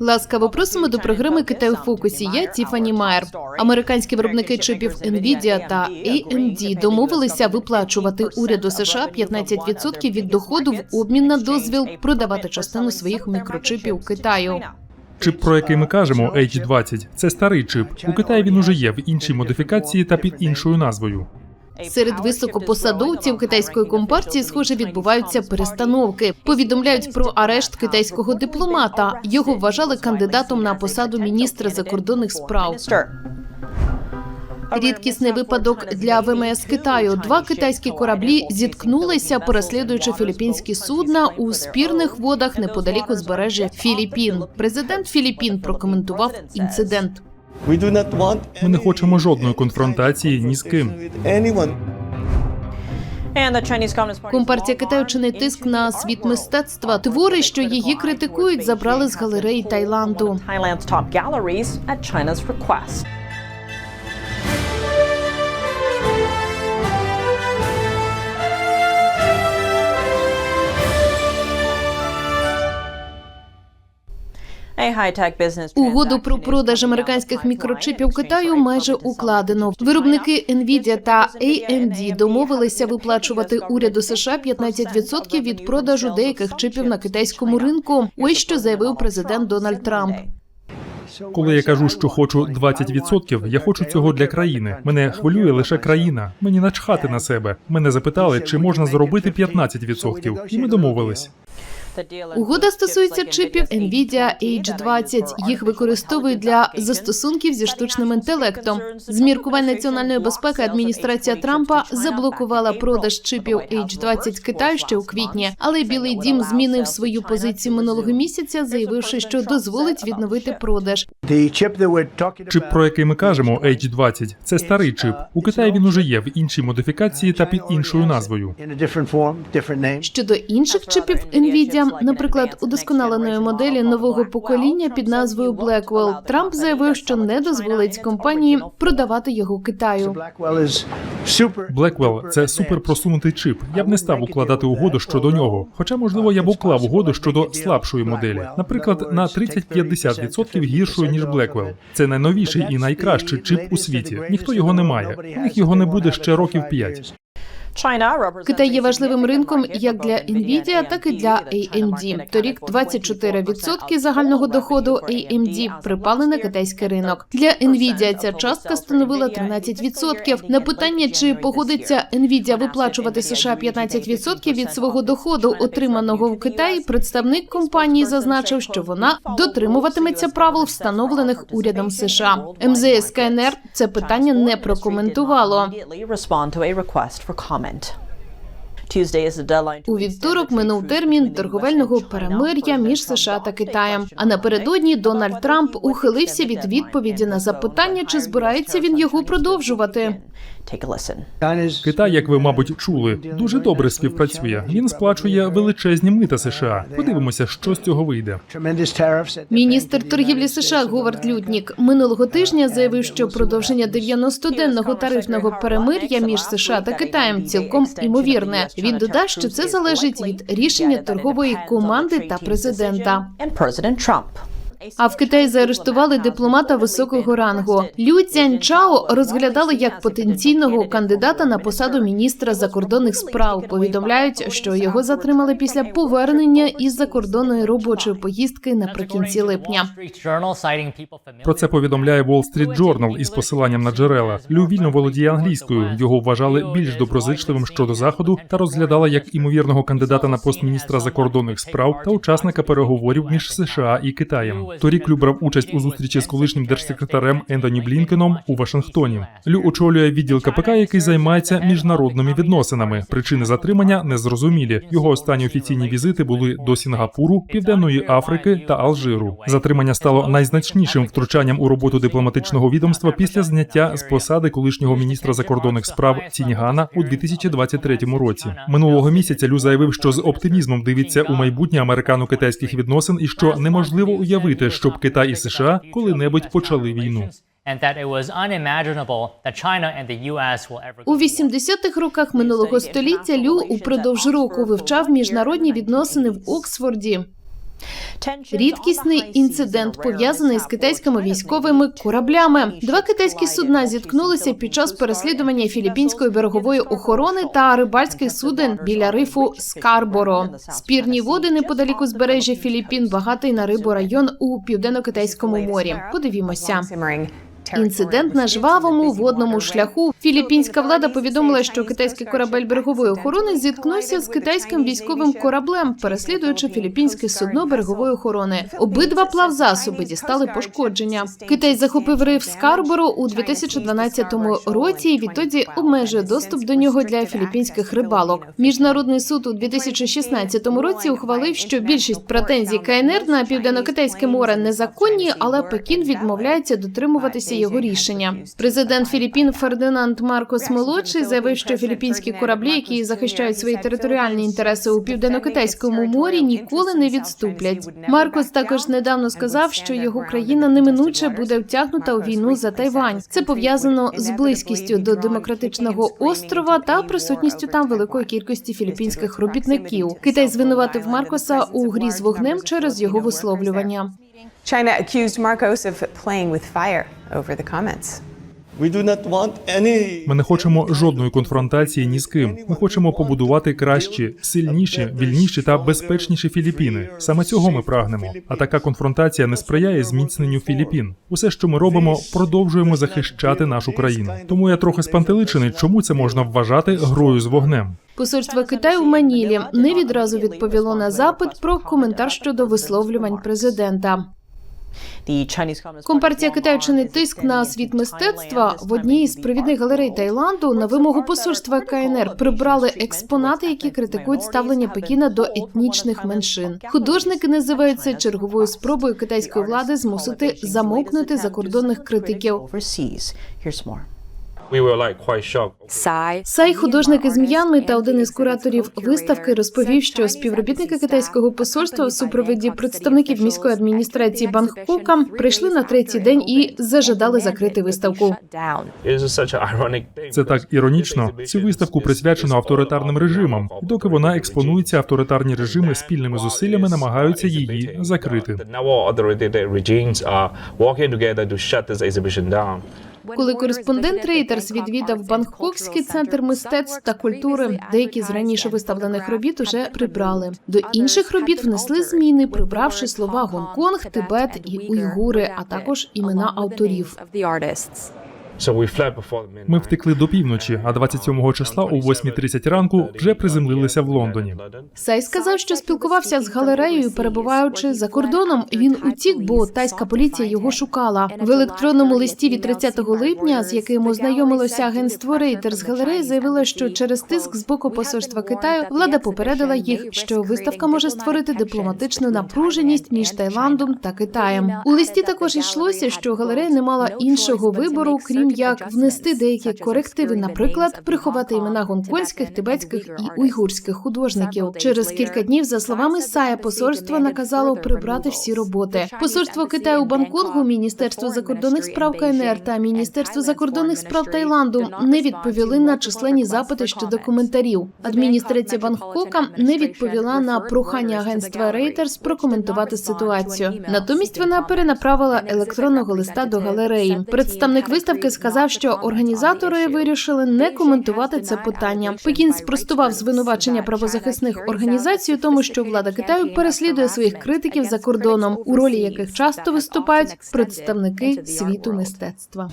Ласкаво просимо до програми Китай у фокусі. Я Тіфані Майер. Американські виробники чипів Nvidia та AMD домовилися виплачувати уряду США 15% від доходу в обмін на дозвіл продавати частину своїх мікрочипів Китаю. Чип, про який ми кажемо, H20, це старий чип. У Китаї він уже є в іншій модифікації та під іншою назвою. Серед високопосадовців китайської компартії, схоже, відбуваються перестановки. Повідомляють про арешт китайського дипломата. Його вважали кандидатом на посаду міністра закордонних справ. Рідкісний випадок для ВМС Китаю. Два китайські кораблі зіткнулися, переслідуючи філіппінські судна у спірних водах неподалік узбережжя Філіппін. Президент Філіппін прокоментував інцидент. We do not want Ми не хочемо жодної конфронтації ні з ким. Компартія Китаю чинить тиск на світ мистецтва. Твори, що її критикують, забрали з галереї Таїланду. Угоду про продаж американських мікрочипів Китаю майже укладено. Виробники Nvidia та AMD домовилися виплачувати уряду США 15% від продажу деяких чипів на китайському ринку. Ось що заявив президент Дональд Трамп. Коли я кажу, що хочу 20%, я хочу цього для країни. Мене хвилює лише країна. Мені начхати на себе. Мене запитали, чи можна зробити 15%, і ми домовились. Угода стосується чипів Nvidia H20. Їх використовують для застосунків зі штучним інтелектом. З міркувань національної безпеки адміністрація Трампа заблокувала продаж чипів H20 Китаю ще у квітні. Але Білий Дім змінив свою позицію минулого місяця, заявивши, що дозволить відновити продаж. Чип, про який ми кажемо, H20, це старий чип. У Китаї він уже є в іншій модифікації та під іншою назвою. Щодо інших чипів Nvidia, наприклад, удосконаленої моделі нового покоління під назвою Blackwell, Трамп заявив, що не дозволить компанії продавати його Китаю. Blackwell – це суперпросунутий чип. Я б не став укладати угоду щодо нього. Хоча, можливо, я б уклав угоду щодо слабшої моделі, наприклад, на 30-50% гіршою ніж Blackwell. Це найновіший і найкращий чип у світі. Ніхто його не має. У них його не буде ще років 5. Китай є важливим ринком як для Nvidia, так і для AMD. Торік 24% загального доходу AMD припали на китайський ринок. Для Nvidia ця частка становила 13%. На питання, чи погодиться Nvidia виплачувати США 15% від свого доходу, отриманого в Китаї, представник компанії зазначив, що вона дотримуватиметься правил, встановлених урядом США. МЗС КНР це питання не прокоментувало. У вівторок минув термін торговельного перемир'я між США та Китаєм. А напередодні Дональд Трамп ухилився від відповіді на запитання, чи збирається він його продовжувати. Китай, як ви мабуть чули, дуже добре співпрацює. Він сплачує величезні мита США. Подивимося, що з цього вийде. Міністр торгівлі США Говард Лютнік минулого тижня заявив, що продовження 90-денного тарифного перемир'я між США та Китаєм цілком імовірне. Він додав, що це залежить від рішення торгової команди та президента. А в Китаї заарештували дипломата високого рангу. Лю Цяньчао розглядали як потенційного кандидата на посаду міністра закордонних справ. Повідомляють, що його затримали після повернення із закордонної робочої поїздки наприкінці липня. Про це повідомляє Wall Street Journal із посиланням на джерела. Лю вільно володіє англійською. Його вважали більш доброзичливим щодо заходу та розглядали як імовірного кандидата на пост міністра закордонних справ та учасника переговорів між США і Китаєм. Торік Лю брав участь у зустрічі з колишнім держсекретарем Ентоні Блінкеном у Вашингтоні. Лю очолює відділ КПК, який займається міжнародними відносинами. Причини затримання незрозумілі. Його останні офіційні візити були до Сінгапуру, Південної Африки та Алжиру. Затримання стало найзначнішим втручанням у роботу дипломатичного відомства після зняття з посади колишнього міністра закордонних справ Ціньгана у 2023 році. Минулого місяця Лю заявив, що з оптимізмом дивиться у майбутнє американо-китайських відносин і що неможливо уявити, щоб Китай і США коли-небудь почали війну. У 80-х роках минулого століття Лю упродовж року вивчав міжнародні відносини в Оксфорді. Рідкісний інцидент пов'язаний з китайськими військовими кораблями. Два китайські судна зіткнулися під час переслідування філіппінської берегової охорони та рибальських суден біля рифу Скарборо. Спірні води неподалік узбережжя Філіппін, багатий на рибу район у південно-китайському морі. Подивімося. Інцидент на жвавому водному шляху. Філіппінська влада повідомила, що китайський корабель берегової охорони зіткнувся з китайським військовим кораблем, переслідуючи філіппінське судно берегової охорони. Обидва плавзасоби дістали пошкодження. Китай захопив риф Скарборо у 2012 році і відтоді обмежує доступ до нього для філіппінських рибалок. Міжнародний суд у 2016 році ухвалив, що більшість претензій КНР на південно-китайське море незаконні, але Пекін відмовляється дотримуватися його рішення. Президент Філіппін Фердинанд Маркос Молодший заявив, що філіппінські кораблі, які захищають свої територіальні інтереси у південно-китайському морі, ніколи не відступлять. Маркос також недавно сказав, що його країна неминуче буде втягнута у війну за Тайвань. Це пов'язано з близькістю до демократичного острова та присутністю там великої кількості філіппінських робітників. Китай звинуватив Маркоса у грі з вогнем через його висловлювання. China accused Marcos of playing with fire over the comments. We do not want any. Ми не хочемо жодної конфронтації ні з ким. Ми хочемо побудувати кращі, сильніші, вільніші та безпечніші Філіппіни. Саме цього ми прагнемо. А така конфронтація не сприяє зміцненню Філіппін. Усе, що ми робимо, продовжуємо захищати нашу країну. Тому я трохи спантеличений, чому це можна вважати грою з вогнем. Посольство Китаю в Манілі не відразу відповіло на запит про коментар щодо висловлювань президента. Компартія Китаю чинить тиск на світ мистецтва в одній із провідних галерей Таїланду на вимогу посольства КНР прибрали експонати, які критикують ставлення Пекіна до етнічних меншин. Художники називають це черговою спробою китайської влади змусити замовкнути закордонних критиків. Сай, художник із М'янми та один із кураторів виставки розповів, що співробітники китайського посольства в супроводі представників міської адміністрації Бангкока прийшли на третій день і зажадали закрити виставку. Це так іронічно. Цю виставку присвячено авторитарним режимам. Доки вона експонується, авторитарні режими спільними зусиллями намагаються її закрити. Коли кореспондент Рейтерс відвідав Бангкокський центр мистецтв та культури, деякі з раніше виставлених робіт уже прибрали. До інших робіт внесли зміни, прибравши слова Гонконг, Тибет і Уйгури, а також імена авторів. So we fled before the Ми втекли до півночі, а 27 числа о 8.30 ранку вже приземлилися в Лондоні. Сай сказав, що спілкувався з галереєю, перебуваючи за кордоном. Він утік, бо тайська поліція його шукала. В електронному листі від 30 липня, з яким ознайомилося агентство Рейтер з галереї, заявило, що через тиск з боку посольства Китаю влада попередила їх, що виставка може створити дипломатичну напруженість між Таїландом та Китаєм. У листі також йшлося, що галерея не мала іншого вибору, крім як внести деякі корективи, наприклад, приховати імена гонконгських, тибетських і уйгурських художників. Через кілька днів, за словами Сая, посольство наказало прибрати всі роботи. Посольство Китаю у Бангконгу, Міністерство закордонних справ КНР та Міністерство закордонних справ Таїланду не відповіли на численні запити щодо коментарів. Адміністрація Бангкока не відповіла на прохання агентства Reuters прокоментувати ситуацію. Натомість вона перенаправила електронного листа до галереї. Представник виставки сказав, що організатори вирішили не коментувати це питання. Пекін спростував звинувачення правозахисних організацій у тому, що влада Китаю переслідує своїх критиків за кордоном, у ролі яких часто виступають представники світу мистецтва.